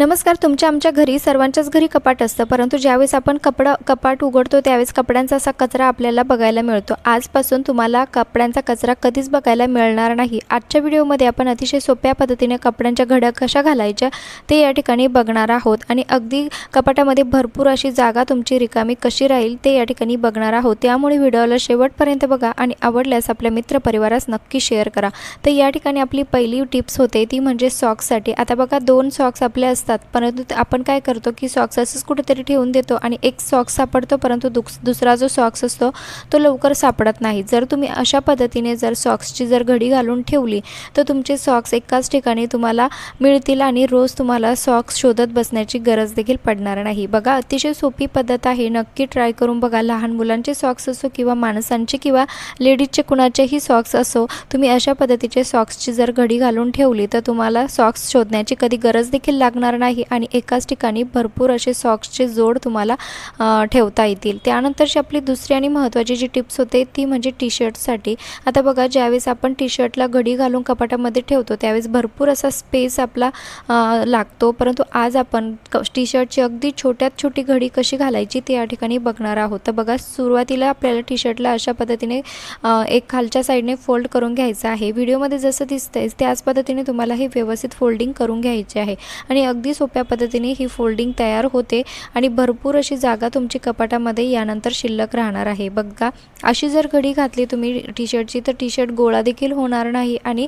नमस्कार तुमच्या आमच्या घरी सर्वांच्याच घरी कपाट असतं परंतु ज्यावेळेस आपण कपडा कपाट उघडतो त्यावेळेस कपड्यांचा असा कचरा आपल्याला बघायला मिळतो. आजपासून तुम्हाला कपड्यांचा कचरा कधीच बघायला मिळणार नाही. आजच्या व्हिडिओमध्ये आपण अतिशय सोप्या पद्धतीने कपड्यांच्या घड्या कशा घालायच्या ते या ठिकाणी बघणार आहोत. आणि अगदी कपाटामध्ये भरपूर अशी जागा तुमची रिकामी कशी राहील ते या ठिकाणी बघणार आहोत. त्यामुळे व्हिडिओला शेवटपर्यंत बघा आणि आवडल्यास आपल्या मित्रपरिवारास नक्की शेअर करा. तर या ठिकाणी आपली पहिली टिप्स होते ती म्हणजे सॉक्ससाठी. आता बघा दोन सॉक्स आपल्या असतात. परंतु आपण काय करतो की सॉक्स असंच कुठेतरी ठेवून देतो आणि एक सॉक्स सापडतो परंतु दुस दुसरा जो सॉक्स असतो तो लवकर सापडत नाही. जर तुम्ही अशा पद्धतीने जर सॉक्सची जर घडी घालून ठेवली तर तुमचे सॉक्स एकाच ठिकाणी तुम्हाला मिळतील आणि रोज तुम्हाला सॉक्स शोधत बसण्याची गरज देखील पडणार नाही. बघा अतिशय सोपी पद्धत आहे. नक्की ट्राय करून बघा. लहान मुलांचे सॉक्स असो किंवा माणसांचे किंवा लेडीजचे कुणाचेही सॉक्स असो तुम्ही अशा पद्धतीचे सॉक्सची जर घडी घालून ठेवली तर तुम्हाला सॉक्स शोधण्याची कधी गरज देखील लागणार नाही आणि एकाच ठिकाणी भरपूर असे सॉक्सचे जोड तुम्हाला ठेवता येतील. त्यानंतरची आपली दुसरी आणि महत्त्वाची जी टिप्स होते ती म्हणजे टी शर्टसाठी आता बघा ज्यावेळेस आपण टी शर्टला घडी घालून कपाटामध्ये ठेवतो त्यावेळेस भरपूर असा स्पेस आपला लागतो. परंतु आज आपण क टी शर्टची अगदी छोट्यात छोटी घडी कशी घालायची ते या ठिकाणी बघणार आहोत. तर बघा सुरुवातीला आपल्याला टी शर्टला अशा पद्धतीने एक खालच्या साईडने फोल्ड करून घ्यायचं आहे. व्हिडिओमध्ये जसं दिसतंय त्याच पद्धतीने तुम्हाला हे व्यवस्थित फोल्डिंग करून घ्यायचे आहे. आणि अगदी सोप्या पद्धतीने ही फोल्डिंग तयार होते आणि भरपूर अशी जागा तुमची कपाटामध्ये यानंतर शिल्लक राहणार आहे. बघा अशी जर घडी घातली तुम्ही टी शर्टची तर टी शर्ट गोळा देखील होणार नाही आणि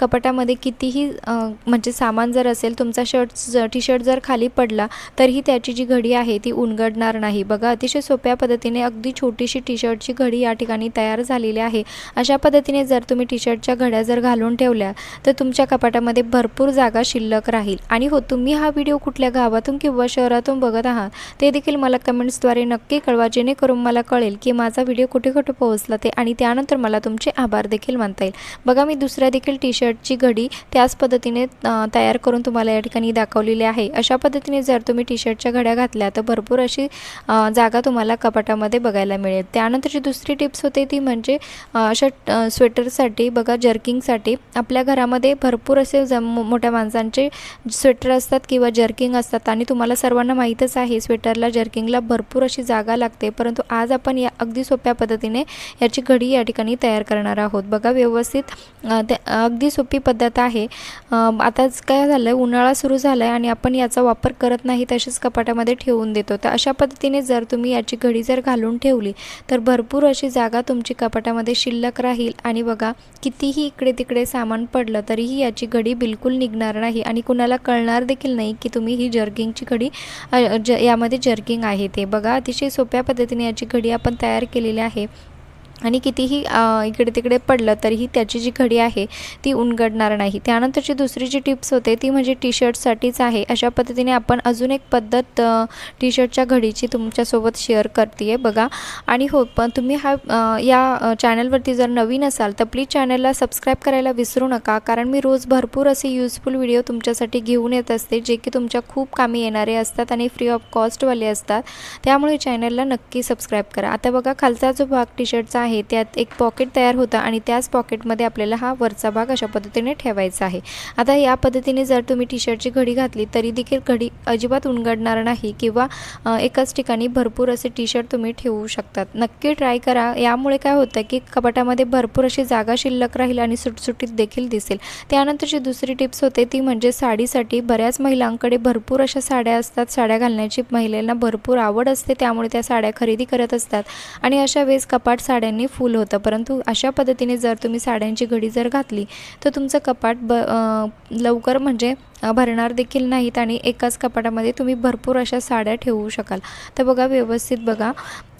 कपाटामध्ये कितीही म्हणजे सामान जर असेल तुमचा शर्ट टी शर्ट जर खाली पडला तरीही त्याची जी घडी आहे ती उनगडणार नाही. बघा अतिशय सोप्या पद्धतीने अगदी छोटीशी टी शर्टची घडी या ठिकाणी तयार झालेली आहे. अशा पद्धतीने जर तुम्ही टी शर्टच्या घड्या जर घालून ठेवल्या तर तुमच्या कपाटामध्ये भरपूर जागा शिल्लक राहील आणि होतो तुम्ही हा व्हिडिओ कुठल्या गावातून किंवा शहरातून बघत आहात ते देखील मला कमेंट्सद्वारे नक्की कळवा जेणेकरून मला कळेल की माझा व्हिडिओ कुठे कुठे पोहोचला ते आणि त्यानंतर मला तुमचे आभार देखील मानता येईल. बघा मी दुसऱ्या देखील टी शर्टची घडी त्याच पद्धतीने तयार करून तुम्हाला या ठिकाणी दाखवलेली आहे. अशा पद्धतीने जर तुम्ही टी शर्टच्या घड्या घातल्या तर भरपूर अशी जागा तुम्हाला कपाटामध्ये बघायला मिळेल. त्यानंतरची दुसरी टिप्स होते ती म्हणजे अशा स्वेटरसाठी बघा जर्किंगसाठी आपल्या घरामध्ये भरपूर असे जम मोठ्या माणसांचे स्वेटर असतात किंवा जर्किंग असतात आणि तुम्हाला सर्वांना माहीतच आहे स्वेटरला जर्किंगला भरपूर अशी जागा लागते. परंतु आज आपण या अगदी सोप्या पद्धतीने याची घडी या ठिकाणी तयार करणार आहोत. बघा व्यवस्थित अगदी सोपी पद्धत आहे. आताच काय झालं आहे उन्हाळा सुरू झाला आहे आणि आपण याचा वापर करत नाही तसेच कपाटामध्ये ठेवून देतो. तर अशा पद्धतीने जर तुम्ही याची घडी जर घालून ठेवली तर भरपूर अशी जागा तुमची कपाटामध्ये शिल्लक राहील आणि बघा कितीही इकडे तिकडे सामान पडलं तरीही याची घडी बिलकुल निघणार नाही आणि कुणाला कळणार देखील नाही की तुम्ही ही जर्किंगची घडी ज यामध्ये जर्किंग आहे ते. बघा अतिशय सोप्या पद्धतीने याची घडी आपण तयार केलेली आहे. आणि कितीही इकडे तिकडे पडलं तरीही त्याची जी घडी आहे ती उनगडणार नाही. त्यानंतरची दुसरी जी टिप्स होते ती म्हणजे टी शर्टसाठीच आहे. अशा पद्धतीने आपण अजून एक पद्धत टी शर्टच्या घडीची तुमच्यासोबत शेअर करते आहे बघा. आणि हो पण तुम्ही हा या चॅनलवरती जर नवीन असाल तर प्लीज चॅनलला सबस्क्राईब करायला विसरू नका. कारण मी रोज भरपूर असे युजफुल व्हिडिओ तुमच्यासाठी घेऊन येत असते जे की तुमच्या खूप कामी येणारे असतात आणि फ्री ऑफ कॉस्टवाले असतात. त्यामुळे चॅनलला नक्की सबस्क्राईब करा. आता बघा खालचा जो भाग टी शर्टचा आहे त्यात एक पॉकेट तयार होतं आणि त्याच पॉकेटमध्ये आपल्याला हा वरचा भाग अशा पद्धतीने ठेवायचा आहे. आता या पद्धतीने जर तुम्ही टी शर्टची घडी घातली तरी देखील घडी अजिबात उणगडणार नाही किंवा एकाच ठिकाणी भरपूर असे टी शर्ट तुम्ही ठेवू शकतात. नक्की ट्राय करा. यामुळे काय होतं की कपाटामध्ये भरपूर अशी जागा शिल्लक राहील आणि सुटसुटीत देखील दिसेल. त्यानंतरची दुसरी टिप्स होते ती म्हणजे साडीसाठी बऱ्याच महिलांकडे भरपूर अशा साड्या असतात. साड्या घालण्याची महिलांना भरपूर आवड असते त्यामुळे त्या साड्या खरेदी करत असतात. आणि अशा वेळेस कपाट साड्यांनी फुल होतं. परंतु अशा पद्धतीने जर तुम्ही साड्यांची घडी जर घातली तर तुमचं कपाट ब लवकर म्हणजे भरणार देखील नाहीत आणि एकाच कपाटामध्ये तुम्ही भरपूर अशा साड्या ठेवू शकाल. तर बघा व्यवस्थित बघा.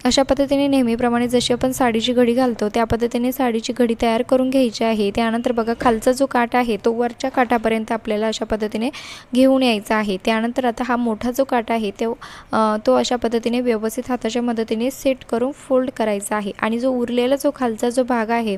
अशा पद्धतीने नेहमीप्रमाणे जशी आपण साडीची घडी घालतो त्या पद्धतीने साडीची घडी तयार करून घ्यायची आहे. त्यानंतर बघा खालचा जो काठ आहे तो वरच्या काठापर्यंत आपल्याला अशा पद्धतीने घेऊन यायचा आहे. त्यानंतर आता हा मोठा जो काठ आहे तो तो अशा पद्धतीने व्यवस्थित हाताच्या मदतीने सेट करून फोल्ड करायचा आहे. आणि जो उरलेला जो खालचा जो भाग आहे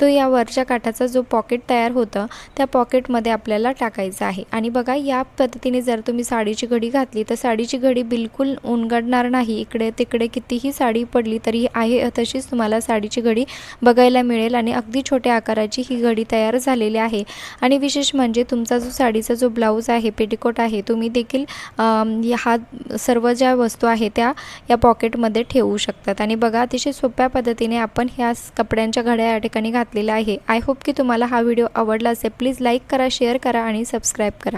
तो या वरच्या काठाचा जो पॉकेट तयार होतं त्या पॉकेटमध्ये आपल्याला टाकायचा आहे. आणि बघा या पद्धतीने जर तुम्ही साडीची घडी घातली तर साडीची घडी बिलकुल उनगडणार नाही. इकडे तिकडे कितीही साडी साडी पडली तरी आहे तशीच तुम्हाला साडीची घडी बघायला मिळेल आणि अगदी छोट्या आकाराची ही घडी तयार झालेली आहे. आणि विशेष म्हणजे तुमचा जो साडीचा जो ब्लाऊज आहे पेटिकोट आहे तुम्ही देखील हा सर्व ज्या वस्तू आहे त्या या पॉकेटमध्ये ठेवू शकतात. आणि बघा अतिशय सोप्या पद्धतीने आपण ह्या कपड्यांच्या घड्या या ठिकाणी घातलेल्या आहे. आय होप की तुम्हाला हा व्हिडिओ आवडला असेल. प्लीज लाईक करा शेअर करा आणि सबस्क्राईब करा.